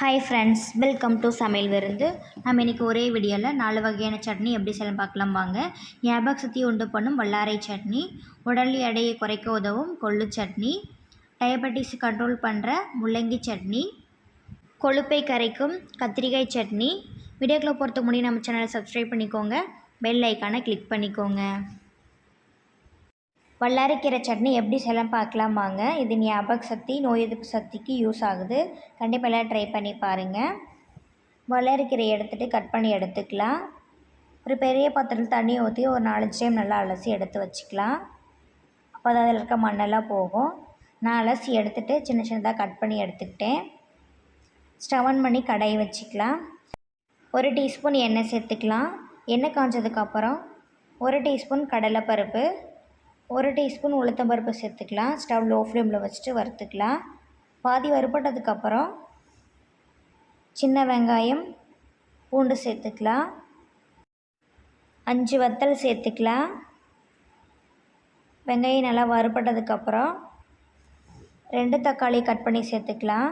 Hi friends welcome to சமையல் விருந்து. நம்ம இன்றைக்கி ஒரே வீடியோவில் நாலு வகையான சட்னி எப்படி செய்யலாம் பார்க்கலாம் வாங்க. ஞாபக சக்தி உண்டு பண்ணும் வல்லாரை சட்னி உடல் எடையை குறைக்க உதவும் கொள்ளு சட்னி டயபெட்டிஸ் கண்ட்ரோல் பண்ணுற முள்ளங்கி சட்னி கொழுப்பை கரைக்கும் கத்திரிக்காய் சட்னி. வீடியோக்களை பொறுத்த முடியும் நம்ம சேனலை சப்ஸ்கிரைப் பண்ணிக்கோங்க. பெல் ஐக்கானை கிளிக் பண்ணிக்கோங்க. வல்லாரைக்கீரை சட்னி எப்படி செய்யலாம் பார்க்கலாம் வாங்க இது ஞாபக சக்தி நோய் எதிர்ப்பு சக்திக்கு யூஸ் ஆகுது. கண்டிப்பாக எல்லாம் ட்ரை பண்ணி பாருங்கள் வல்லாரைக்கீரை எடுத்துகிட்டு கட் பண்ணி எடுத்துக்கலாம். ஒரு பெரிய பாத்திரத்தில் தண்ணி ஊற்றி ஒரு நாலஞ்சு டைம் நல்லா அலசி எடுத்து வச்சுக்கலாம். அப்போ தான் அதில் இருக்க மண்ணெல்லாம் போகும். நான் அலசி எடுத்துகிட்டு சின்ன சின்னதாக கட் பண்ணி எடுத்துக்கிட்டேன். ஸ்டவ் ஆன் பண்ணி கடாயை வச்சுக்கலாம். ஒரு டீஸ்பூன் எண்ணெய் சேர்த்துக்கலாம். எண்ணெய் காஞ்சதுக்கப்புறம் ஒரு டீஸ்பூன் கடலைப்பருப்பு ஒரு டீஸ்பூன் உளுத்தம்பருப்பு சேர்த்துக்கலாம். ஸ்டவ் லோ ஃப்ளேமில் வச்சுட்டு வறுத்துக்கலாம். பாதி வறுபட்டதுக்கப்புறம் சின்ன வெங்காயம் பூண்டு சேர்த்துக்கலாம். அஞ்சு வத்தல் சேர்த்துக்கலாம். வெங்காயம் நல்லா வறுபட்டதுக்கப்புறம் ரெண்டு தக்காளி கட் பண்ணி சேர்த்துக்கலாம்.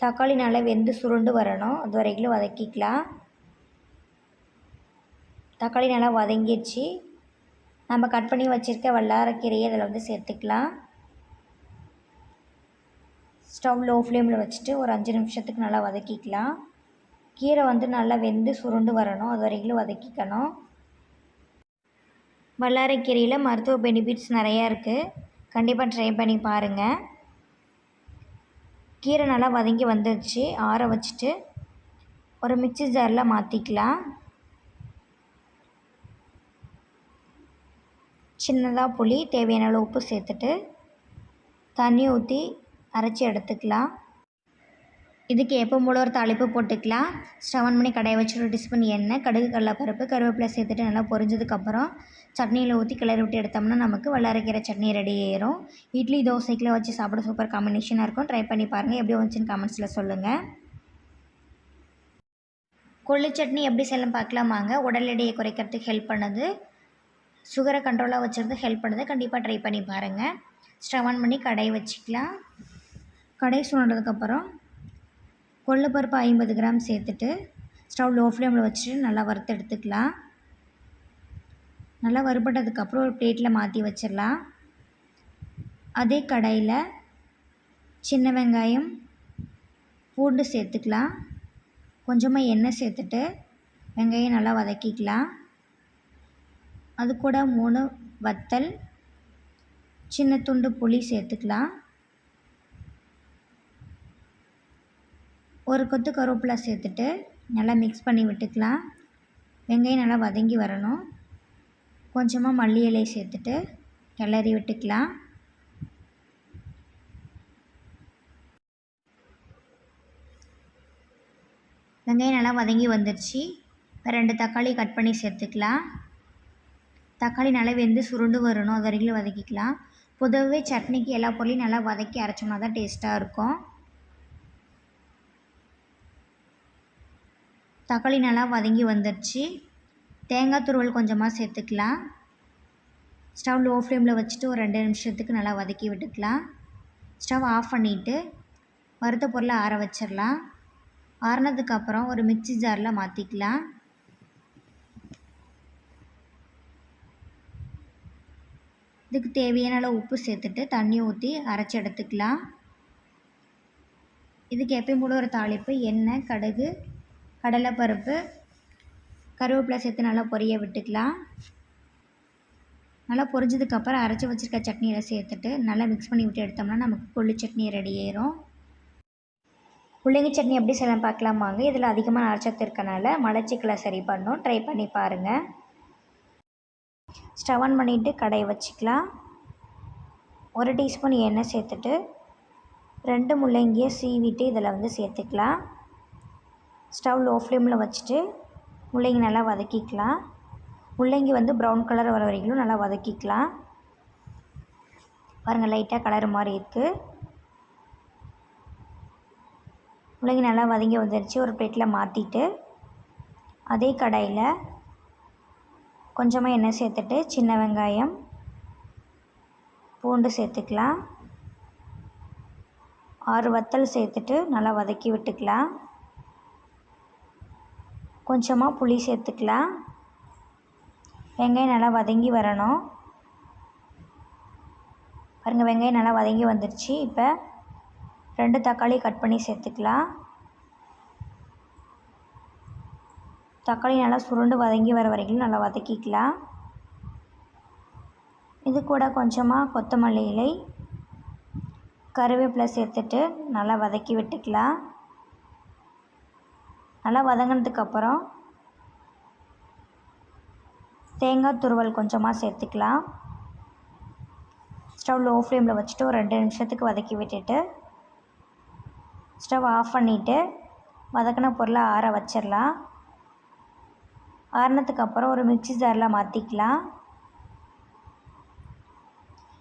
தக்காளி நல்லா வெந்து சுருண்டு வரணும். அது வரைக்கும் வதக்கிக்கலாம். தக்காளி நல்லா வதங்கிடுச்சு. நம்ம கட் பண்ணி வச்சுருக்க வல்லாரக்கீரையை அதில் வந்து சேர்த்துக்கலாம். ஸ்டவ் லோ ஃப்ளேமில் வச்சுட்டு ஒரு அஞ்சு நிமிஷத்துக்கு நல்லா வதக்கிக்கலாம். கீரை வந்து நல்லா வெந்து சுருண்டு வரணும். அது வரைக்கும் வதக்கிக்கணும். வல்லாரக்கீரையில் மருத்துவ பெனிஃபிட்ஸ் நிறையா இருக்குது கண்டிப்பாக ட்ரை பண்ணி பாருங்கள் கீரை நல்லா வதங்கி வந்துடுச்சு ஆற வச்சுட்டு ஒரு மிக்சி ஜாரில் மாற்றிக்கலாம் சின்னதாக புளி தேவையான அளவு உப்பு சேர்த்துட்டு தண்ணி ஊற்றி அரைச்சி எடுத்துக்கலாம். இதுக்கு எப்போ போல ஒரு தாளிப்பு போட்டுக்கலாம். ஸ்டவ் ஆன் பண்ணி கடையை வச்சு ஒரு டிஸ்பூன் எண்ணெய் கடுகு கடலப்பருப்பு கருவேப்பிலை சேர்த்துட்டு நல்லா பொரிஞ்சதுக்கப்புறம் சட்னியில் ஊற்றி கிளறி விட்டு எடுத்தோம்னா நமக்கு வல்லாரைக்கீரை சட்னி ரெடி ஆயிரும். இட்லி தோசைக்கெலாம் வச்சு சாப்பிட சூப்பர் காம்பினேஷனாக இருக்கும். ட்ரை பண்ணி பாருங்கள் எப்படி வந்துச்சுன்னு கமெண்ட்ஸில் சொல்லுங்கள் கொள்ளு சட்னி எப்படி செய்யலாம் பார்க்கலாமாங்க. உடல் எடையை குறைக்கிறதுக்கு ஹெல்ப் பண்ணுது. சுகரை கண்ட்ரோலாக வச்சுருந்து ஹெல்ப் பண்ணுது. கண்டிப்பாக ட்ரை பண்ணி பாருங்கள் ஸ்டவ் ஆன் பண்ணி கடை வச்சுக்கலாம். கடை சுண்டதுக்கப்புறம் கொள்ளுப்பருப்பு ஐம்பது கிராம் சேர்த்துட்டு ஸ்டவ் லோ ஃப்ளேமில் வச்சுட்டு நல்லா வறுத்து எடுத்துக்கலாம். நல்லா வறுபட்டதுக்கப்புறம் ஒரு பிளேட்டில் மாற்றி வச்சிடலாம் அதே கடையில் சின்ன வெங்காயம் பூண்டு சேர்த்துக்கலாம். கொஞ்சமாக எண்ணெய் சேர்த்துட்டு வெங்காயம் நல்லா வதக்கிக்கலாம். அது கூட மூணு வத்தல் சின்ன துண்டு புளி சேர்த்துக்கலாம். ஒரு கொத்து கருவேப்பிலை சேர்த்துட்டு நல்லா மிக்ஸ் பண்ணி விட்டுக்கலாம். வெங்காயம் நல்லா வதங்கி வரணும். கொஞ்சமாக மல்லி இலையை சேர்த்துட்டு கிளறி விட்டுக்கலாம். வெங்காயம் நல்லா வதங்கி வந்துடுச்சு ரெண்டு தக்காளி கட் பண்ணி சேர்த்துக்கலாம். தக்காளி நல்லா வெந்து சுருண்டு வரணும். அது வரைக்கும் வதக்கிக்கலாம். பொதுவாகவே சட்னிக்கு எல்லா பொருளையும் நல்லா வதக்கி அரைச்சோம்னா தான் டேஸ்ட்டாக இருக்கும். தக்காளி நல்லா வதங்கி வந்துடுச்சு தேங்காய் துருவல் கொஞ்சமாக சேர்த்துக்கலாம். ஸ்டவ் லோ ஃப்ளேமில் வச்சுட்டு ஒரு ரெண்டு நிமிஷத்துக்கு நல்லா வதக்கி விட்டுக்கலாம். ஸ்டவ் ஆஃப் பண்ணிவிட்டு வறுத்த பொருளை ஆற வச்சிடலாம். ஆறினதுக்கப்புறம் ஒரு மிக்சி ஜாரில் மாற்றிக்கலாம் இதுக்கு தேவையான அளவு உப்பு சேர்த்துட்டு தண்ணி ஊற்றி அரைச்சி எடுத்துக்கலாம். இதுக்கு எப்பயும் போல ஒரு தாளிப்பு எண்ணெய் கடுகு கடலைப்பருப்பு கருவேப்பிலை சேர்த்து நல்லா பொரிய விட்டுக்கலாம். நல்லா பொரிஞ்சதுக்கப்புறம் அரைச்சி வச்சுருக்க சட்னியில் சேர்த்துட்டு நல்லா மிக்ஸ் பண்ணி விட்டு எடுத்தோம்னா நமக்கு கொள்ளு சட்னி ரெடி ஆயிரும். புள்ளைங்க சட்னி எப்படி செய்யலாம் பார்க்கலாமாங்க இதில் அதிகமாக அரைச்சத்து இருக்கனால மலச்சிக்கலை சரி பண்ணும் ட்ரை பண்ணி பாருங்கள் ஸ்டவ் ஆன் பண்ணிவிட்டு கடாயை வச்சுக்கலாம். ஒரு டீஸ்பூன் எண்ணெய் சேர்த்துட்டு ரெண்டு முள்ளங்கியை சீவிட்டு இதில் வந்து சேர்த்துக்கலாம். ஸ்டவ் லோ ஃப்ளேமில் வச்சுட்டு முள்ளங்கி நல்லா வதக்கிக்கலாம். முள்ளங்கி வந்து ப்ரௌன் கலர் வர வரைக்கும் நல்லா வதக்கிக்கலாம். பாருங்கள் லைட்டாக கலர் மாதிரி இருக்குது முள்ளங்கி நல்லா வதங்கி வந்துருச்சு. ஒரு பிளேட்டில் மாற்றிட்டு அதே கடாயில் கொஞ்சமாக எண்ணெய் சேர்த்துட்டு சின்ன வெங்காயம் பூண்டு சேர்த்துக்கலாம். ஆறு வத்தல் சேர்த்துட்டு நல்லா வதக்கி விட்டுக்கலாம். கொஞ்சமாக புளி சேர்த்துக்கலாம். வெங்காயம் நல்லா வதங்கி வரணும். பாருங்கள் வெங்காயம் நல்லா வதங்கி வந்துடுச்சு இப்போ ரெண்டு தக்காளி கட் பண்ணி சேர்த்துக்கலாம். தக்காளி நல்லா சுருண்டு வதங்கி வர வரைக்கும் நல்லா வதக்கிக்கலாம் இது கூட கொஞ்சமாக கொத்தமல்லி இலை கருவேப்பிலை சேர்த்துட்டு நல்லா வதக்கி விட்டுக்கலாம் நல்லா வதங்கினதுக்கப்புறம் தேங்காய் துருவல் கொஞ்சமாக சேர்த்துக்கலாம் ஸ்டவ் லோ ஃப்ளேமில் வச்சுட்டு ஒரு ரெண்டு நிமிஷத்துக்கு வதக்கி விட்டுட்டு ஸ்டவ் ஆஃப் பண்ணிவிட்டு வதக்கின பொருளை ஆற வச்சிடலாம் ஆறினதுக்கப்புறம் ஒரு மிக்சி ஜாரில் மாற்றிக்கலாம்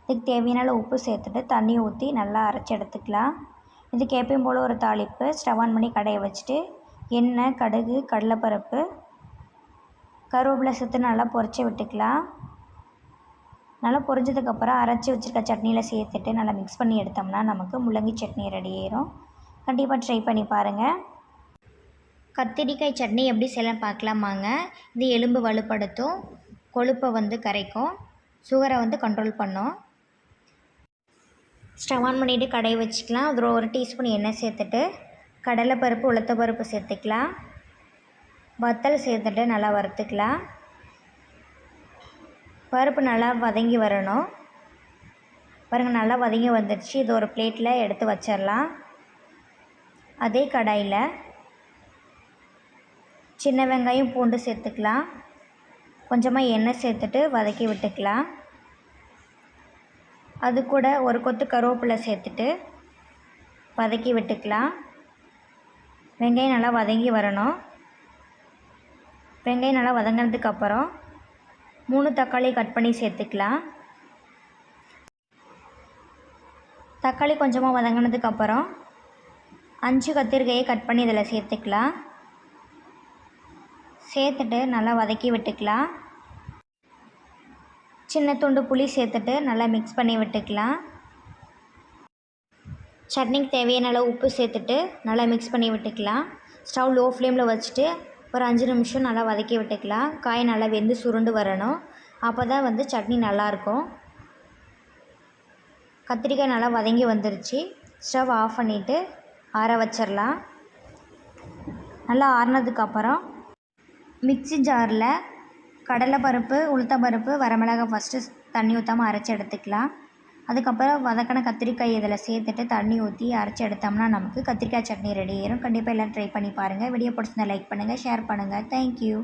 இதுக்கு தேவையான அளவு உப்பு சேர்த்துட்டு தண்ணி ஊற்றி நல்லா அரைச்சி எடுத்துக்கலாம். இதுக்கு எப்பயும் போல் ஒரு தாளிப்பு ஸ்டவ் ஆன் பண்ணி கடையை வச்சுட்டு எண்ணெய் கடுகு கடலைப்பருப்பு கருவேப்பிலை சேர்த்து நல்லா பொரிச்சு விட்டுக்கலாம். நல்லா பொரிஞ்சதுக்கப்புறம் அரைச்சி வச்சுருக்க சட்னியில் சேர்த்துட்டு நல்லா மிக்ஸ் பண்ணி எடுத்தோம்னா நமக்கு முள்ளங்கி சட்னி ரெடி ஆயிரும். கண்டிப்பாக ட்ரை பண்ணி பாருங்கள் கத்திரிக்காய் சட்னி எப்படி செய்யலாம் பார்க்கலாமாங்க. இது எலும்பு வலுப்படுத்தும் கொழுப்பை வந்து கரைக்கும் சுகரை வந்து கண்ட்ரோல் பண்ணும். ஸ்டவ் ஆன் பண்ணிவிட்டு கடையை வச்சுக்கலாம். அதில் ஒரு டீஸ்பூன் எண்ணெய் சேர்த்துட்டு கடலைப்பருப்பு உளுத்தப்பருப்பு சேர்த்துக்கலாம். வத்தல் சேர்த்துட்டு நல்லா வறுத்துக்கலாம். பருப்பு நல்லா வதங்கி வரணும். பாருங்கள் நல்லா வதங்கி வந்துடுச்சு. இது ஒரு பிளேட்டில் எடுத்து வச்சிடலாம். அதே கடாயில் சின்ன வெங்காயம் பூண்டு சேர்த்துக்கலாம். கொஞ்சமாக எண்ணெய் சேர்த்துட்டு வதக்கி விட்டுக்கலாம். அது கூட ஒரு கொத்து கருவேப்பிலை சேர்த்துட்டு வதக்கி விட்டுக்கலாம். வெங்காயம் நல்லா வதங்கி வரணும். வெங்காயம் நல்லா வதங்கினதுக்கப்புறம் மூணு தக்காளி கட் பண்ணி சேர்த்துக்கலாம். தக்காளி கொஞ்சமாக வதங்கினதுக்கப்புறம் அஞ்சு கத்திரிக்காயை கட் பண்ணி இதில் சேர்த்துக்கலாம். சேர்த்துட்டு நல்லா வதக்கி விட்டுக்கலாம். சின்ன துண்டு புளி சேர்த்துட்டு நல்லா மிக்ஸ் பண்ணி விட்டுக்கலாம். சட்னிக்கு தேவையான அளவு உப்பு சேர்த்துட்டு நல்லா மிக்ஸ் பண்ணி விட்டுக்கலாம். ஸ்டவ் லோ ஃப்ளேமில் வச்சுட்டு ஒரு அஞ்சு நிமிஷம் நல்லா வதக்கி விட்டுக்கலாம். காய் நல்லா வெந்து சுருண்டு வரணும். அப்போ தான் வந்து சட்னி நல்லாயிருக்கும். கத்திரிக்காய் நல்லா வதங்கி வந்துருச்சு. ஸ்டவ் ஆஃப் பண்ணிவிட்டு ஆற வச்சிடலாம் நல்லா ஆறினதுக்கப்புறம் மிக்ஸி ஜாரில் கடலைப்பருப்பு உளுத்தம்பருப்பு வரமிளகாய் ஃபஸ்ட்டு தண்ணி ஊற்றாமல் அரைச்சி எடுத்துக்கலாம். அதுக்கப்புறம் வதக்கின கத்திரிக்காய் இதில் சேர்த்துட்டு தண்ணி ஊற்றி அரைச்சி எடுத்தோம்னா நமக்கு கத்திரிக்காய் சட்னி ரெடி ஆயிரும் கண்டிப்பாக எல்லாம் ட்ரை பண்ணி பாருங்கள் வீடியோ பிடிச்சிருந்தா லைக் பண்ணுங்கள் ஷேர் பண்ணுங்கள் தேங்க்யூ